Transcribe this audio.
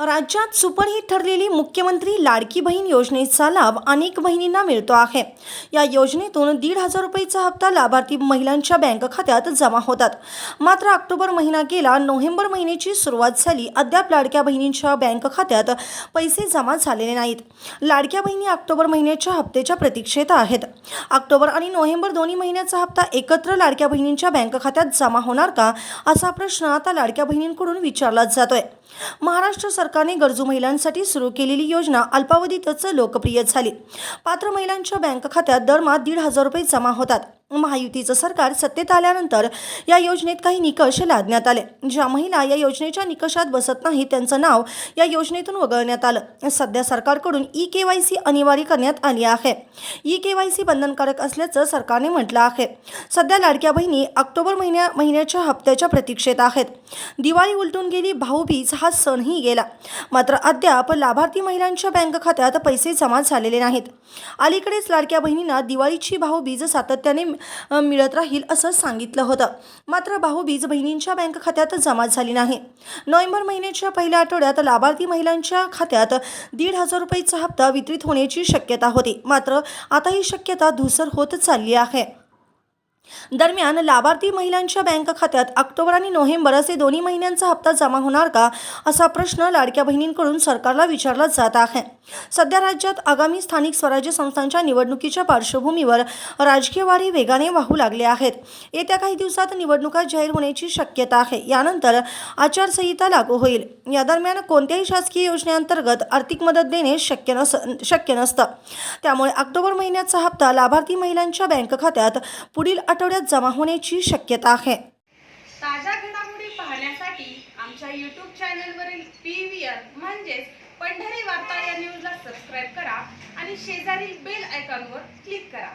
राज्यात सुपरहिट ठरलेली मुख्यमंत्री लाडकी बहीण योजनेचा लाभ अनेक बहिणींना मिळतो आहे. या योजनेतून दीड हजार रुपयेचा हप्ता लाभार्थी महिलांच्या बँक खात्यात जमा होतात. मात्र ऑक्टोबर महिना गेला नोव्हेंबर महिन्याची सुरुवात झाली अद्याप लाडक्या बहिणींच्या बँक खात्यात पैसे जमा झालेले नाहीत. लाडक्या बहिणी ऑक्टोबर महिन्याच्या हप्त्याच्या प्रतीक्षेत आहेत. ऑक्टोबर आणि नोव्हेंबर दोन्ही महिन्याचा हप्ता एकत्र लाडक्या बहिणींच्या बँक खात्यात जमा होणार का असा प्रश्न आता लाडक्या बहिणींकडून विचारलाच जातोय. महाराष्ट्र सरकारने गरजू महिलांसाठी सुरू केलेली योजना अल्पावधीतच लोकप्रिय झाली. पात्र महिलांच्या बँक खात्यात दरमहा दीड हजार रुपये जमा होतात. महायुतीचं सरकार सत्तेत आल्यानंतर या योजनेत काही निकष लादण्यात आले. ज्या महिला या योजनेच्या निकषात बसत नाही त्यांचं नाव या योजनेतून वगळण्यात आलं. सध्या सरकारकडून ई के वाय सी अनिवार्य करण्यात आली आहे. ई के वाय सी बंधनकारक असल्याचं सरकारने म्हटलं आहे. सध्या लाडक्या बहिणी ऑक्टोबर महिन्या महिन्याच्या हप्त्याच्या प्रतीक्षेत आहेत. दिवाळी उलटून गेली भाऊबीज हा सणही गेला. मात्र अद्याप लाभार्थी महिलांच्या बँक खात्यात पैसे जमा झालेले नाहीत. अलीकडेच लाडक्या बहिणींना दिवाळीची भाऊबीज सातत्याने मिळत राहील असं सांगितलं होतं. मात्र भाऊबीज बहिणींच्या बँक खात्यात जमा झाली नाही. नोव्हेंबर महिन्याच्या पहिल्या आठवड्यात लाभार्थी महिलांच्या खात्यात दीड हजार रुपयेचा हप्ता वितरित होण्याची शक्यता होती. मात्र आता ही शक्यता धुसर होत चालली आहे. दरम्यान लाभार्थी महिलांच्या बँक खात्यात ऑक्टोबर आणि नोव्हेंबर असे दोन्ही महिन्यांचा हप्ता जमा होणार का असा प्रश्न लाडक्या बहिणींकडून सरकारला विचारला जात आहे. सध्या राज्यात आगामी स्थानिक स्वराज्य संस्थांच्या निवडणुकीच्या पार्श्वभूमीवर राजकीय वाढे वेगाने वाहू लागले आहेत. येत्या काही दिवसात निवडणुका जाहीर होण्याची शक्यता आहे. यानंतर आचारसंहिता लागू होईल. या दरम्यान कोणत्याही शासकीय योजनेअंतर्गत आर्थिक मदत देणे शक्य नस शक्य नसतं. त्यामुळे ऑक्टोबर महिन्याचा हप्ता लाभार्थी महिलांच्या बँक खात्यात पुढील आठवड्यात जमा होण्याची शक्यता आहे. ताज्या घडामोडी पाहण्यासाठी आमच्या यूट्यूब चॅनलवरील पी व्ही आर म्हणजेच पंढरी वार्ता या न्यूजला सबस्क्राईब करा आणि शेजारील बेल आयकॉनवर क्लिक करा.